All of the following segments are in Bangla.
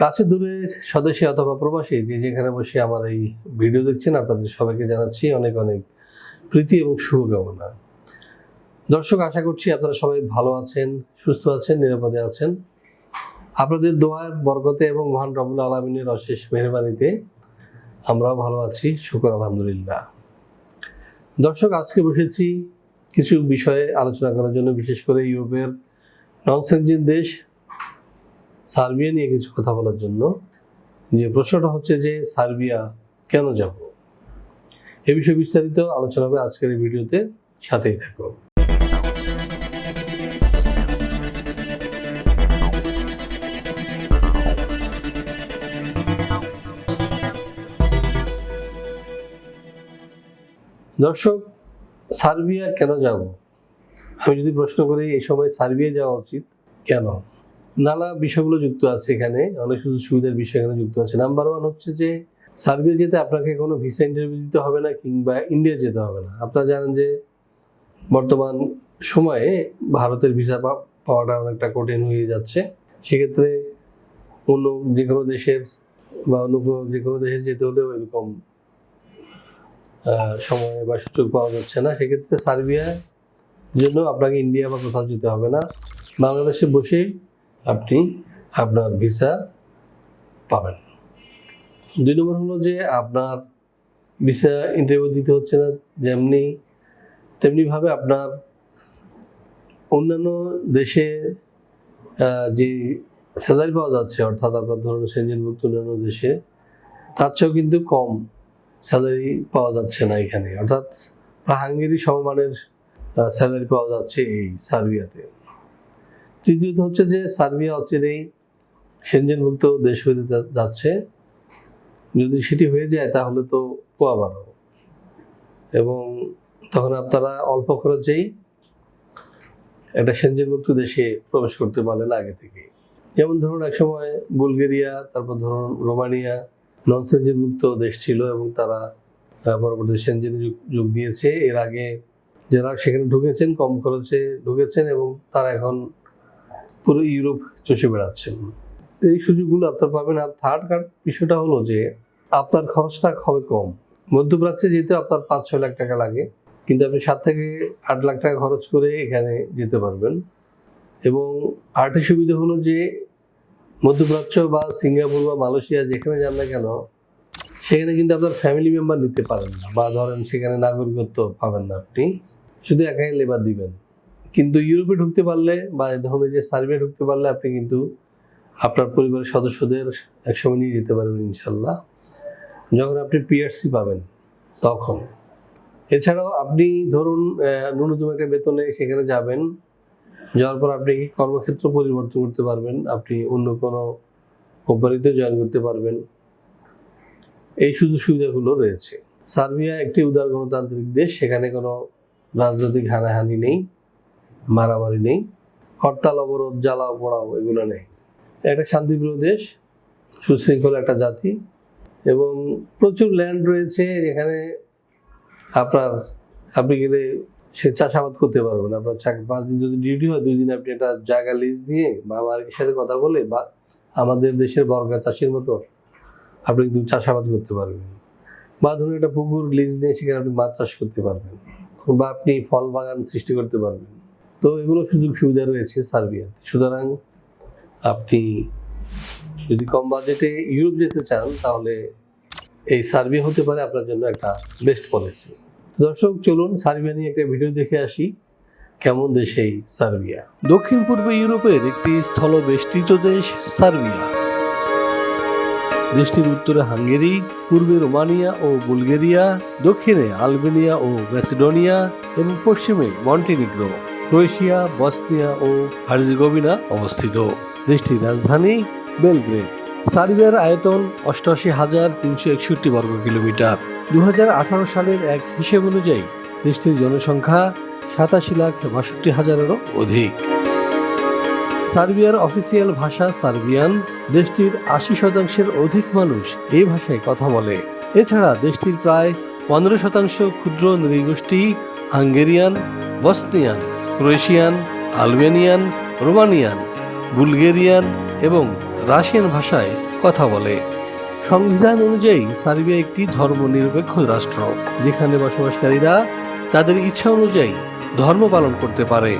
কাছে দূরে স্বদেশী অথবা প্রবাসী, যে যেখানে বসে আমার এই ভিডিও দেখছেন, আপনাদের সবাইকে জানাচ্ছি অনেক অনেক প্রীতি এবং শুভকামনা। দর্শক, আশা করছি আপনারা সবাই ভালো আছেন, সুস্থ আছেন, নিরাপদে আছেন। আপনাদের দোয়ার বরকতে এবং মহান রবুল আলমিনের অশেষ মেহরবানিতে আমরাও ভালো আছি, শুকর আলহামদুলিল্লাহ। দর্শক, আজকে বসেছি কিছু বিষয়ে আলোচনা করার জন্য, বিশেষ করে ইউরোপের নন সেনজিন দেশ সার্বিয়া নিয়ে কিছু কথা বলার জন্য যে প্রশ্নটা হচ্ছে যে, সার্বিয়া কেন যাব? এ বিষয়ে বিস্তারিত আলোচনা হবে আজকের ভিডিওতে। সাথেই থাকো। দর্শক, সার্বিয়া কেন যাব? আমি যদি প্রশ্ন করি, এই সময় সার্বিয়া যাওয়া উচিত কেন? নানা বিষয়গুলো যুক্ত আছে এখানে, অনেক সুযোগ সুবিধার বিষয় এখানে যুক্ত আছে। নাম্বার ওয়ান হচ্ছে যে সার্বিয়া যেতে আপনাকে কোনো ভিসা ইন্টারভিউ দিতে হবে না কিংবা ইন্ডিয়া যেতে হবে না। আপনারা জানেন যে, বর্তমান সময়ে ভারতের ভিসা পাওয়াটা অনেকটা কঠিন হয়ে যাচ্ছে। সেক্ষেত্রে অন্য যে কোনো দেশের বা অন্য কোনো যে কোনো দেশে যেতে হলেও এরকম সময় বা সুযোগ পাওয়া যাচ্ছে না। সেক্ষেত্রে সার্বিয়ার জন্য আপনাকে ইন্ডিয়া বা কোথাও যেতে হবে না। বাংলাদেশে বসেই আপনি আপনার ভিসা পাবেন। দুই নম্বর হলো যে আপনার ভিসা ইন্টারভিউ দিতে হচ্ছে না, যেমনি, তেমনিভাবে আপনার অন্যান্য দেশে যে স্যালারি পাওয়া যাচ্ছে, অর্থাৎ আপনার ধরুন সেঞ্জনভুক্ত অন্যান্য দেশে, তার চেয়েও কিন্তু কম স্যালারি পাওয়া যাচ্ছে না এখানে। অর্থাৎ, হাঙ্গেরি সমমানের স্যালারি পাওয়া যাচ্ছে এই সার্বিয়াতে। তৃতীয়ত হচ্ছে যে সার্বিয়া, অচিরেই সেনজেনভুক্ত দেশ হতে যা- যাচ্ছে। যদি সেটি হয়ে যায়, তাহলে তো পোয়া বারো। এবং তখন আপনারা অল্প খরচেই একটা সেনজেনভুক্ত দেশে প্রবেশ করতে পারলেন আগে থেকে যেমন ধরুন, এক সময় বুলগেরিয়া, তারপর ধরুন রোমানিয়া নন সেনজেনভুক্ত দেশ ছিল এবং তারা পরবর্তী সেনজেনে যোগ দিয়েছে। এর আগে যারা সেখানে ঢুকেছেন, কম খরচে ঢুকেছেন এবং তারা এখন পুরো ইউরোপ চষে বেড়াচ্ছেন এই সুযোগগুলো আপনার পাবেন। আর থার্ড কার্ড বিষয়টা হলো যে আপনার খরচটা হবে কম। মধ্যপ্রাচ্যে যেতে আপনার পাঁচ ছয় লাখ টাকা লাগে, কিন্তু আপনি সাত থেকে আট লাখ টাকা খরচ করে এখানে যেতে পারবেন। এবং আরেকটি সুবিধা হলো যে মধ্যপ্রাচ্য বা সিঙ্গাপুর বা মালয়েশিয়া যেখানে যান না কেন, সেখানে কিন্তু আপনার ফ্যামিলি মেম্বার নিতে পারেন না। বা ধরেন সেখানে নাগরিকত্ব পাবেন না আপনি। শুধু একাই লেবার দিবেন। কিন্তু ইউরোপে ঢুকতে পারলে বা এই ধরনের যে সার্ভে ঢুকতে পারলে আপনি কিন্তু আপনার পরিবারের সদস্যদের একসময় নিয়ে যেতে পারবেন ইনশাল্লাহ যখন আপনি পিআরসি পাবেন, তখন। এছাড়াও আপনি ধরুন ন্যূনতম একটা বেতনে সেখানে যাবেন, যাওয়ার পর আপনি কর্মক্ষেত্র পরিবর্তন করতে পারবেন, আপনি অন্য কোনো কোম্পানিতে জয়েন করতে পারবেন। এই সুযোগ সুবিধাগুলো রয়েছে। সার্বিয়া একটি উদার গণতান্ত্রিক দেশ, সেখানে কোনো রাজনৈতিক হানাহানি নেই। মারামারি নেই, হরতাল, অবরোধ জ্বালাও পড়াও, এগুলো নেই। একটা শান্তিপ্রিয় দেশ, সুশৃঙ্খল একটা জাতি এবং প্রচুর ল্যান্ড রয়েছে। যেখানে আপনার, আপনি গেলে সে চাষাবাদ করতে পারবেন। আপনার চাক- পাঁচ দিন যদি ডিউটি হয়, দুই দিন আপনি একটা জায়গা লিজ নিয়ে বা মালিকের সাথে কথা বলে বা আমাদের দেশের বর্গা চাষির মতো আপনি কিন্তু চাষাবাদ করতে পারবেন। বা ধরুন একটা পুকুর লিজ নিয়ে সেখানে আপনি মাছ চাষ করতে পারবেন। বা আপনি ফল বাগান সৃষ্টি করতে পারবেন। তো এগুলো সুযোগ সুবিধা রয়েছে সার্বিয়াতে। সুতরাং আপনি যদি কম বাজেটে ইউরোপ যেতে চান, তাহলে এই সার্বিয়া হতে পারে আপনার জন্য একটা বেস্ট পলিসি দর্শক, চলুন সার্বিয়া নিয়ে একটা ভিডিও দেখে আসি, কেমন দেশ এই সার্বিয়া। দক্ষিণ পূর্ব ইউরোপের একটি স্থল বেষ্টিত দেশ সার্বিয়া। দেশটির উত্তরে হাঙ্গেরি, পূর্বে রোমানিয়া ও বুলগেরিয়া, দক্ষিণে আলবেনিয়া ও ম্যাসিডোনিয়া এবং পশ্চিমে মন্টিনিগ্রো। ক্রোয়েশিয়া, বসনিয়া ও হার্জিগোভিনা অবস্থিত। দেশটির রাজধানী বেলগ্রেড। সার্বিয়ার আয়তন অষ্টআশি হাজার তিনশো একষট্টি বর্গ কিলোমিটার। দু হাজার আঠারো সালের এক হিসেব অনুযায়ী দেশটির জনসংখ্যা সাতাশি লাখ বাষট্টি হাজারেরও অধিক। সার্বিয়ার অফিসিয়াল ভাষা সার্বিয়ান। দেশটির আশি শতাংশের অধিক মানুষ এই ভাষায় কথা বলে। এছাড়া দেশটির প্রায় পনেরো শতাংশ ক্ষুদ্র নৃগোষ্ঠী Hungarian, Bosnian. Croatian, Albanian, Romanian, Bulgarian এবং রাশিয়ান ভাষায় কথা বলে। সংবিধান অনুযায়ী সার্বিয়া একটি ধর্মনিরপেক্ষ রাষ্ট্র, যেখানে বসবাসকারীরা তাদের ইচ্ছা অনুযায়ী ধর্ম পালন করতে পারে।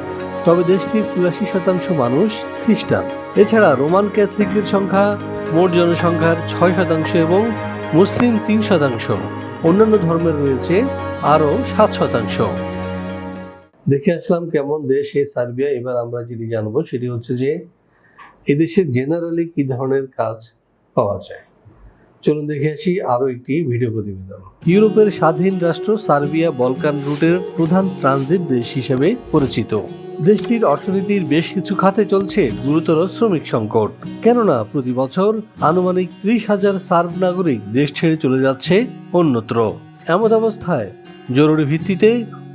তবে দেশটির চুরাশি শতাংশ মানুষ খ্রিস্টান। এছাড়া রোমান ক্যাথলিকদের সংখ্যা মোট জনসংখ্যার ছয় শতাংশ এবং মুসলিম তিন শতাংশ। অন্যান্য ধর্মের রয়েছে আরও সাত শতাংশ। দেখে আসলাম কেমন দেশ এই সার্বিয়া। এবার আমরা যেটি জানব সেটি হচ্ছে যে এদেশে জেনারেলি কি ধরনের কাজ পাওয়া যায়? চলুন দেখে আসি আরও একটি ভিডিও প্রতিবেদন। ইউরোপের স্বাধীন রাষ্ট্র সার্বিয়া বলকান রুটের প্রধান ট্রানজিট দেশ হিসেবে পরিচিত। দেশটির অর্থনীতির বেশ কিছু খাতে চলছে গুরুতর শ্রমিক সংকট। কেননা প্রতি বছর আনুমানিক ত্রিশ হাজার সার্ব নাগরিক দেশ ছেড়ে চলে যাচ্ছে অন্যত্র। এমন অবস্থায় জরুরি ভিত্তিতে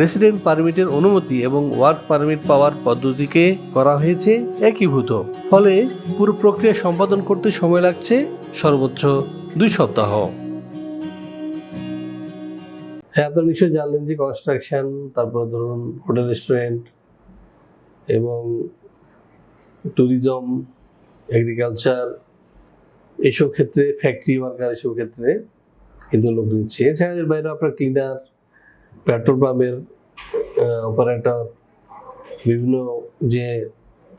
রেসিডেন্ট পারমিটের অনুমতি এবং ওয়ার্ক পারমিট পাওয়ার পদ্ধতিকে করা হয়েছে একীভূত। ফলে পুরো প্রক্রিয়া সম্পাদন করতে সময় লাগছে সর্বোচ্চ দুই সপ্তাহ। হ্যাঁ আপনারা নিশ্চয়ই জানলেন যে কনস্ট্রাকশন তারপরে ধরুন হোটেল রেস্টুরেন্ট এবং ট্যুরিজম এগ্রিকালচার এসব ক্ষেত্রে ফ্যাক্টরি ওয়ার্কার এসব ক্ষেত্রে কিন্তু লোক নিচ্ছে এছাড়া এর বাইরে আপনার ক্লিনার পেট্রোল পাম্পের অপারেটর বিভিন্ন যে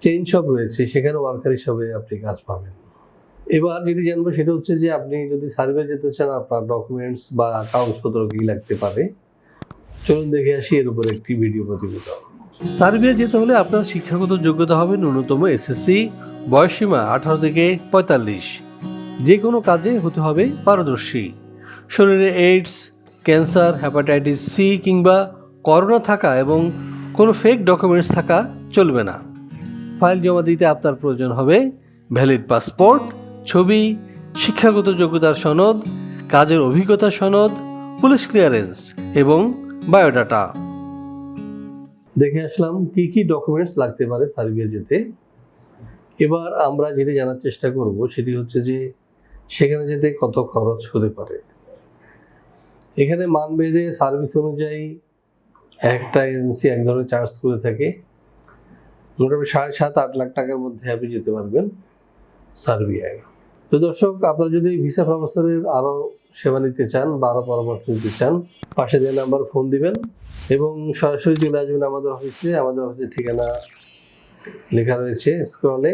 চেইন শপ রয়েছে সেখানে ওয়ার্কার হিসাবে আপনি কাজ পাবেন। এবার যেটি জানব সেটা হচ্ছে যে আপনি যদি সার্ভে যেতে চান, আপনার ডকুমেন্টস বা কাগজপত্র কি লাগতে পারে? চলুন দেখে আসি, এর উপর একটি ভিডিও প্রতিবেদন। সার্ভে যেতে হলে আপনার শিক্ষাগত যোগ্যতা হবে ন্যূনতম এসএসসি বয়সসীমা আঠারো থেকে পঁয়তাল্লিশ। যে কোনো কাজে হতে হবে পারদর্শী। শরীরে এইডস ক্যান্সার হ্যাপাটাইটিস সি কিংবা করোনা থাকা এবং কোনো ফেক ডকুমেন্টস থাকা চলবে না। ফাইল জমা দিতে আপনার প্রয়োজন হবে ভ্যালিড পাসপোর্ট ছবি, শিক্ষাগত যোগ্যতার সনদ, কাজের অভিজ্ঞতা সনদ পুলিশ ক্লিয়ারেন্স এবং বায়োডাটা দেখে আসলাম কি কি ডকুমেন্টস লাগতে পারে সার্বিয়া যেতে এবার আমরা যেটি জানার চেষ্টা করব সেটি হচ্ছে যে সেখানে যেতে কত খরচ হতে পারে। এখানে মানভেদে সার্ভিস অনুযায়ী একটা এজেন্সি এক ধরনের চার্জ করে থাকে। মোটামুটি সাড়ে সাত, আট লাখ টাকার মধ্যে আপনি যেতে পারবেন সার্বিয়ায় তো দর্শক, আপনারা যদি ভিসা প্রফেসরের আরও সেবা নিতে চান বা আরও পরামর্শ নিতে চান, পাশে দেওয়া নাম্বার ফোন দিবেন এবং সরাসরি চলে আসবেন আমাদের অফিসে আমাদের অফিসের ঠিকানা লেখা রয়েছে স্ক্রলে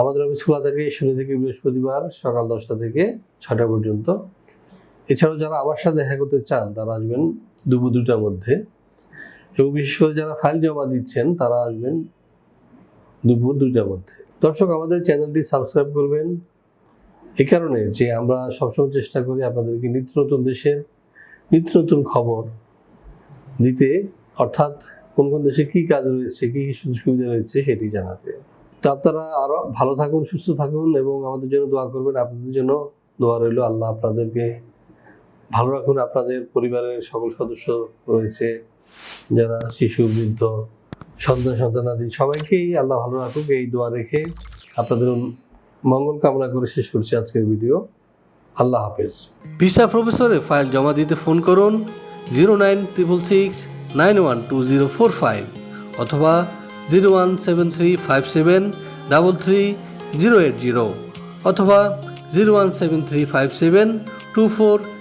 আমাদের অফিস খোলা থাকে শনি থেকে বৃহস্পতিবার সকাল দশটা থেকে ছটা পর্যন্ত। এছাড়াও যারা আমার সাথে দেখা করতে চান, তারা আসবেন দুপুর দুটার মধ্যে। এবং বিশেষ করে যারা ফাইল জমা দিচ্ছেন, তারা আসবেন দুপুর দুটার মধ্যে। দর্শক, আমাদের চ্যানেলটি সাবস্ক্রাইব করবেন। এ কারণে যে আমরা সবসময় চেষ্টা করি আপনাদেরকে নিত্য নতুন দেশের, নিত্য নতুন খবর দিতে। অর্থাৎ কোন কোন দেশে কী কাজ রয়েছে, কী কী সুযোগ সুবিধা রয়েছে, সেটি জানাতে। তো আপনারা আরও ভালো থাকুন, সুস্থ থাকুন এবং আমাদের জন্য দোয়া করবেন। আপনাদের জন্য দোয়া রইল আল্লাহ আপনাদেরকে ভালো রাখুন আপনাদের পরিবারের সকল সদস্য রয়েছে, যারা শিশু, বৃদ্ধ, সন্তান, সন্তানাদি, সবাইকেই আল্লাহ ভালো রাখুক, এই দোয়া রেখে আপনাদের মঙ্গল কামনা করে শেষ করছি আজকের ভিডিও। আল্লাহ হাফেজ। ভিসা প্রফেসরে ফাইল জমা দিতে ফোন করুন zero nine triple six nine one two zero four five অথবা zero one seven three five seven double three zero eight zero অথবা zero one seven three five seven two four